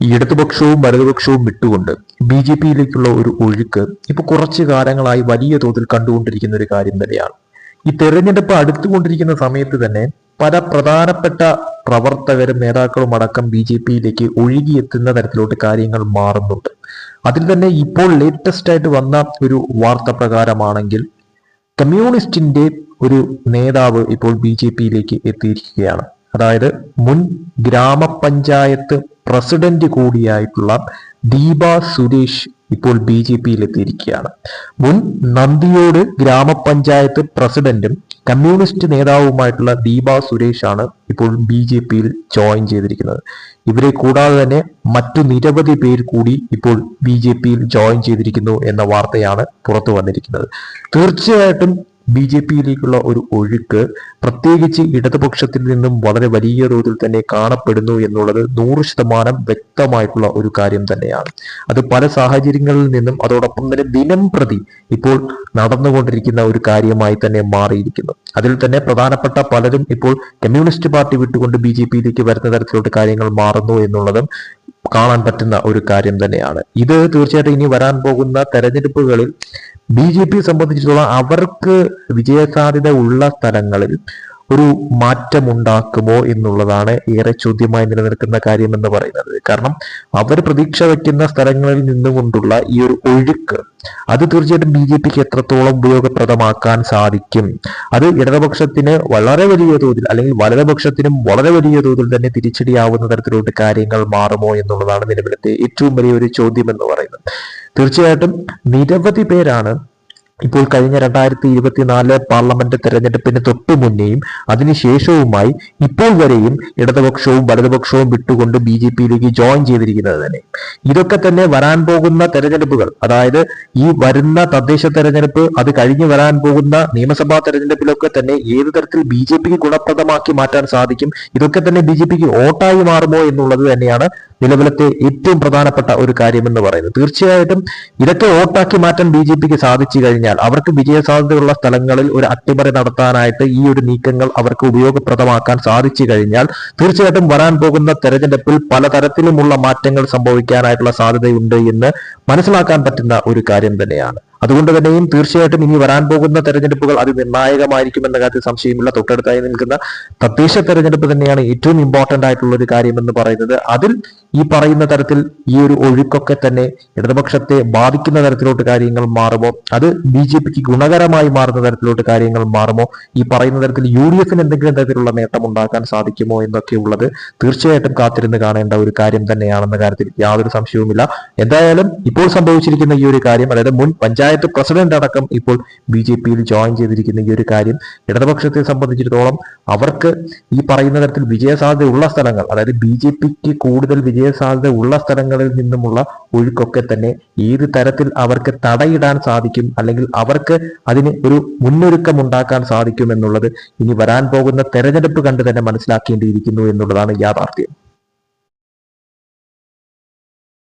ഇടതുപക്ഷവും വലതുപക്ഷവും വിട്ടുകൊണ്ട് B J പിയിലേക്കുള്ള ഒരു ഒഴുക്ക് ഇപ്പൊ കുറച്ചു കാലങ്ങളായി വലിയ തോതിൽ കണ്ടുകൊണ്ടിരിക്കുന്ന ഒരു കാര്യം തന്നെയാണ്. ഈ തെരഞ്ഞെടുപ്പ് അടുത്തുകൊണ്ടിരിക്കുന്ന സമയത്ത് തന്നെ പല പ്രധാനപ്പെട്ട പ്രവർത്തകരും നേതാക്കളും അടക്കം ബി ജെ പിയിലേക്ക് ഒഴുകിയെത്തുന്ന തരത്തിലോട്ട് കാര്യങ്ങൾ മാറുന്നുണ്ട്. അതിൽ തന്നെ ഇപ്പോൾ ലേറ്റസ്റ്റ് ആയിട്ട് വന്ന ഒരു വാർത്ത പ്രകാരമാണെങ്കിൽ കമ്മ്യൂണിസ്റ്റിന്റെ ഒരു നേതാവ് ഇപ്പോൾ ബി ജെ പിയിലേക്ക് എത്തിയിരിക്കുകയാണ്. അതായത് മുൻ ഗ്രാമപഞ്ചായത്ത് പ്രസിഡന്റ് കൂടിയായിട്ടുള്ള ദീപ സുരേഷ് ഇപ്പോൾ ബി ജെ പിയിൽ എത്തിയിരിക്കുകയാണ് മുൻ നന്ദിയോട് ഗ്രാമപഞ്ചായത്ത് പ്രസിഡന്റും കമ്മ്യൂണിസ്റ്റ് നേതാവുമായിട്ടുള്ള ദീപ സുരേഷ് ആണ് ഇപ്പോൾ ബി ജെ പിയിൽ ജോയിൻ ചെയ്തിരിക്കുന്നത്. ഇവരെ കൂടാതെ തന്നെ മറ്റു നിരവധി പേർ കൂടി ഇപ്പോൾ ബി ജെ പിയിൽ ജോയിൻ ചെയ്തിരിക്കുന്നു എന്ന വാർത്തയാണ് പുറത്തു വന്നിരിക്കുന്നത്. തീർച്ചയായിട്ടും ബി ജെ പിയിലേക്കുള്ള ഒരു ഒഴുക്ക് പ്രത്യേകിച്ച് ഇടതുപക്ഷത്തിൽ നിന്നും വളരെ വലിയ തോതിൽ തന്നെ കാണപ്പെടുന്നു എന്നുള്ളത് നൂറ് ശതമാനം വ്യക്തമായിട്ടുള്ള ഒരു കാര്യം തന്നെയാണ്. അത് പല സാഹചര്യങ്ങളിൽ നിന്നും അതോടൊപ്പം തന്നെ ദിനം പ്രതി ഇപ്പോൾ നടന്നുകൊണ്ടിരിക്കുന്ന ഒരു കാര്യമായി തന്നെ മാറിയിരിക്കുന്നു. അതിൽ തന്നെ പ്രധാനപ്പെട്ട പലരും ഇപ്പോൾ കമ്മ്യൂണിസ്റ്റ് പാർട്ടി വിട്ടുകൊണ്ട് ബി ജെ പിയിലേക്ക് വരുന്ന തരത്തിലോട്ട് കാര്യങ്ങൾ മാറുന്നു എന്നുള്ളതും കാണാൻ പറ്റുന്ന ഒരു കാര്യം തന്നെയാണ്. ഇത് തീർച്ചയായിട്ടും ഇനി വരാൻ പോകുന്ന തെരഞ്ഞെടുപ്പുകളിൽ ബി ജെ പി സംബന്ധിച്ചിടത്തോളം അവർക്ക് വിജയസാധ്യത ഉള്ള സ്ഥലങ്ങളിൽ ഒരു മാറ്റമുണ്ടാക്കുമോ എന്നുള്ളതാണ് ഏറെ ചോദ്യമായി നിലനിൽക്കുന്ന കാര്യം എന്ന് പറയുന്നത്. കാരണം അവർ പ്രതീക്ഷ വയ്ക്കുന്ന സ്ഥലങ്ങളിൽ നിന്നുകൊണ്ടുള്ള ഈ ഒരു ഒഴുക്ക് അത് തീർച്ചയായിട്ടും ബി ജെ പിക്ക് എത്രത്തോളം ഉപയോഗപ്രദമാക്കാൻ സാധിക്കും? അത് ഇടതുപക്ഷത്തിന് വളരെ വലിയ തോതിൽ അല്ലെങ്കിൽ വലതുപക്ഷത്തിനും വളരെ വലിയ തോതിൽ തന്നെ തിരിച്ചടിയാവുന്ന തരത്തിലോട്ട് കാര്യങ്ങൾ മാറുമോ എന്നുള്ളതാണ് നിലവിലത്തെ ഏറ്റവും വലിയൊരു ചോദ്യം എന്ന് പറയുന്നത്. തീർച്ചയായിട്ടും നിരവധി പേരാണ് ഇപ്പോൾ കഴിഞ്ഞ രണ്ടായിരത്തി ഇരുപത്തിനാല് പാർലമെന്റ് തെരഞ്ഞെടുപ്പിന് തൊട്ടു മുന്നേയും അതിനുശേഷവുമായി ഇപ്പോൾ വരെയും ഇടതുപക്ഷവും വലതുപക്ഷവും വിട്ടുകൊണ്ട് ബി ജെ പിയിലേക്ക് ജോയിൻ ചെയ്തിരിക്കുന്നത് തന്നെ. ഇതൊക്കെ തന്നെ വരാൻ പോകുന്ന തെരഞ്ഞെടുപ്പുകൾ അതായത് ഈ വരുന്ന തദ്ദേശ തെരഞ്ഞെടുപ്പ് അത് കഴിഞ്ഞ് വരാൻ പോകുന്ന നിയമസഭാ തെരഞ്ഞെടുപ്പിലൊക്കെ തന്നെ ഏത് തരത്തിൽ ബി ജെ പിക്ക് ഗുണപ്രദമാക്കി മാറ്റാൻ സാധിക്കും ഇതൊക്കെ തന്നെ ബി ജെ പിക്ക് വോട്ടായി മാറുമോ എന്നുള്ളത് തന്നെയാണ് നിലവിലത്തെ ഏറ്റവും പ്രധാനപ്പെട്ട ഒരു കാര്യമെന്ന് പറയുന്നത്. തീർച്ചയായിട്ടും ഇതൊക്കെ വോട്ടാക്കി മാറ്റാൻ ബി ജെ പിക്ക് സാധിച്ചു കഴിഞ്ഞാൽ അവർക്ക് വിജയസാധ്യതയുള്ള സ്ഥലങ്ങളിൽ ഒരു അട്ടിമറി നടത്താനായിട്ട് ഈ ഒരു നീക്കങ്ങൾ അവർക്ക് ഉപയോഗപ്രദമാക്കാൻ സാധിച്ചു കഴിഞ്ഞാൽ തീർച്ചയായിട്ടും വരാൻ പോകുന്ന തെരഞ്ഞെടുപ്പിൽ പലതരത്തിലുമുള്ള മാറ്റങ്ങൾ സംഭവിക്കാനായിട്ടുള്ള സാധ്യതയുണ്ട് എന്ന് മനസ്സിലാക്കാൻ പറ്റുന്ന ഒരു കാര്യം തന്നെയാണ്. അതുകൊണ്ട് തന്നെയും തീർച്ചയായിട്ടും ഇനി വരാൻ പോകുന്ന തെരഞ്ഞെടുപ്പുകൾ അത് നിർണായകമായിരിക്കുമെന്ന കാര്യത്തിൽ സംശയമില്ല. തൊട്ടടുത്തായി നിൽക്കുന്ന തദ്ദേശ തെരഞ്ഞെടുപ്പ് തന്നെയാണ് ഏറ്റവും ഇമ്പോർട്ടന്റ് ആയിട്ടുള്ള ഒരു കാര്യം എന്ന് പറയുന്നത്. അതിൽ ഈ പറയുന്ന തരത്തിൽ ഈ ഒരു ഒഴുക്കൊക്കെ തന്നെ ഇടതുപക്ഷത്തെ ബാധിക്കുന്ന തരത്തിലോട്ട് കാര്യങ്ങൾ മാറുമോ? അത് ബി ജെ പിക്ക് ഗുണകരമായി മാറുന്ന തരത്തിലോട്ട് കാര്യങ്ങൾ മാറുമോ? ഈ പറയുന്ന തരത്തിൽ യു ഡി എഫിന് എന്തെങ്കിലും തരത്തിലുള്ള നേട്ടം ഉണ്ടാക്കാൻ സാധിക്കുമോ എന്നൊക്കെ ഉള്ളത് തീർച്ചയായിട്ടും കാത്തിരുന്ന് കാണേണ്ട ഒരു കാര്യം തന്നെയാണെന്ന കാര്യത്തിൽ യാതൊരു സംശയവുമില്ല. എന്തായാലും ഇപ്പോൾ സംഭവിച്ചിരിക്കുന്ന ഈ ഒരു കാര്യം അതായത് മുൻ പഞ്ചായത്ത് പ്രസിഡന്റ് അടക്കം ഇപ്പോൾ ബി ജെ പിയിൽ ജോയിൻ ചെയ്തിരിക്കുന്ന ഈ ഒരു കാര്യം ഇടതുപക്ഷത്തെ സംബന്ധിച്ചിടത്തോളം അവർക്ക് ഈ പറയുന്ന തരത്തിൽ വിജയസാധ്യത ഉള്ള സ്ഥലങ്ങൾ അതായത് ബി ജെ പിക്ക് കൂടുതൽ വിജയസാധ്യത ഉള്ള സ്ഥലങ്ങളിൽ നിന്നുമുള്ള ഒഴുക്കൊക്കെ തന്നെ ഏത് തരത്തിൽ അവർക്ക് തടയിടാൻ സാധിക്കും അല്ലെങ്കിൽ അവർക്ക് അതിന് ഒരു മുന്നൊരുക്കം ഉണ്ടാക്കാൻ സാധിക്കും എന്നുള്ളത് ഇനി വരാൻ പോകുന്ന തെരഞ്ഞെടുപ്പ് കണ്ട് തന്നെ മനസ്സിലാക്കേണ്ടിയിരിക്കുന്നു എന്നുള്ളതാണ് യാഥാർത്ഥ്യം.